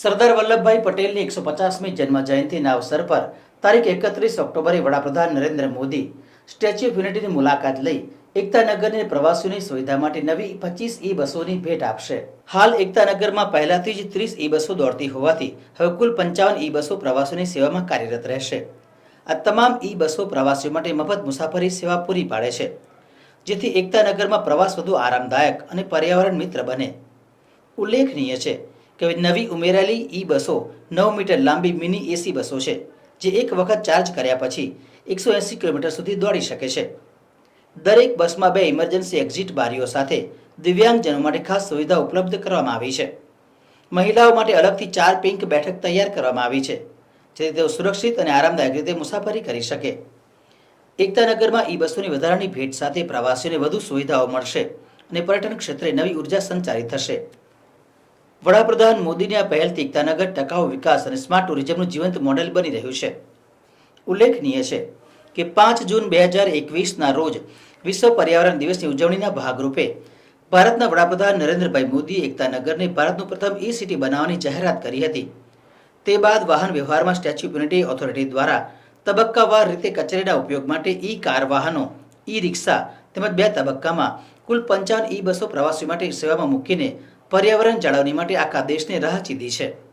સરદાર વલ્લભભાઈ પટેલની એકસો પચાસમી જન્મ જયંતિના અવસર પર તારીખ એકત્રીસ ઓક્ટોબરે વડાપ્રધાન નરેન્દ્ર મોદી સ્ટેચ્યુ ઓફ યુનિટીની મુલાકાત લઈ એકતાનગરની પ્રવાસીઓની સુવિધા માટે નવી પચીસ ઈ બસોની ભેટ આપશે. હાલ એકતાનગરમાં પહેલાથી જ ત્રીસ ઈ બસો દોડતી હોવાથી હવે કુલ પંચાવન ઈ બસો પ્રવાસીઓની સેવામાં કાર્યરત રહેશે. આ તમામ ઈ બસો પ્રવાસીઓ માટે મફત મુસાફરી સેવા પૂરી પાડે છે, જેથી એકતાનગરમાં પ્રવાસ વધુ આરામદાયક અને પર્યાવરણ મિત્ર બને. ઉલ્લેખનીય છે કે નવી ઉમેરાયેલી ઈ બસો નવ મીટર લાંબી મિની એસી બસો છે, જે એક વખત ચાર્જ કર્યા પછી એકસો એંસી કિલોમીટર સુધી દોડી શકે છે. દરેક બસમાં બે ઇમરજન્સી એક્ઝિટ બારીઓ સાથે દિવ્યાંગજનો માટે ખાસ સુવિધા ઉપલબ્ધ કરવામાં આવી છે. મહિલાઓ માટે અલગથી ચાર પિંક બેઠક તૈયાર કરવામાં આવી છે, જેથી તેઓ સુરક્ષિત અને આરામદાયક રીતે મુસાફરી કરી શકે. એકતાનગરમાં ઈ બસોની વધારાની ભેટ સાથે પ્રવાસીઓને વધુ સુવિધાઓ મળશે અને પર્યટન ક્ષેત્રે નવી ઊર્જા સંચારિત થશે. વડાપ્રધાન મોદીની આ પહેલથી એકતાનગર, ટકાઉ વિકાસ અને સ્માર્ટ ટુરિઝમનું જીવંત મોડેલ બની રહ્યું છે. ઉલ્લેખનીય છે કે પાંચ જૂન બે હજાર એકવીસના રોજ વિશ્વ પર્યાવરણ દિવસની ઉજવણીના ભાગરૂપે ભારતના વડાપ્રધાન નરેન્દ્રભાઈ મોદીએ એકતાનગરને ભારતનું પ્રથમ ઈ સિટી બનાવવાની જાહેરાત કરી હતી. તે બાદ વાહન વ્યવહારમાં સ્ટેચ્યુ ઓફ યુનિટી ઓથોરિટી દ્વારા તબક્કાવાર રીતે કચેરીના ઉપયોગ માટે ઈ કાર વાહનો ઈ રિક્ષા તેમજ બે તબક્કામાં કુલ પંચાવન ઈ બસો પ્રવાસીઓ માટે સેવામાં મૂકીને પર્યાવરણ જાળવણી માટે આખા દેશને રાહ ચીધી છે.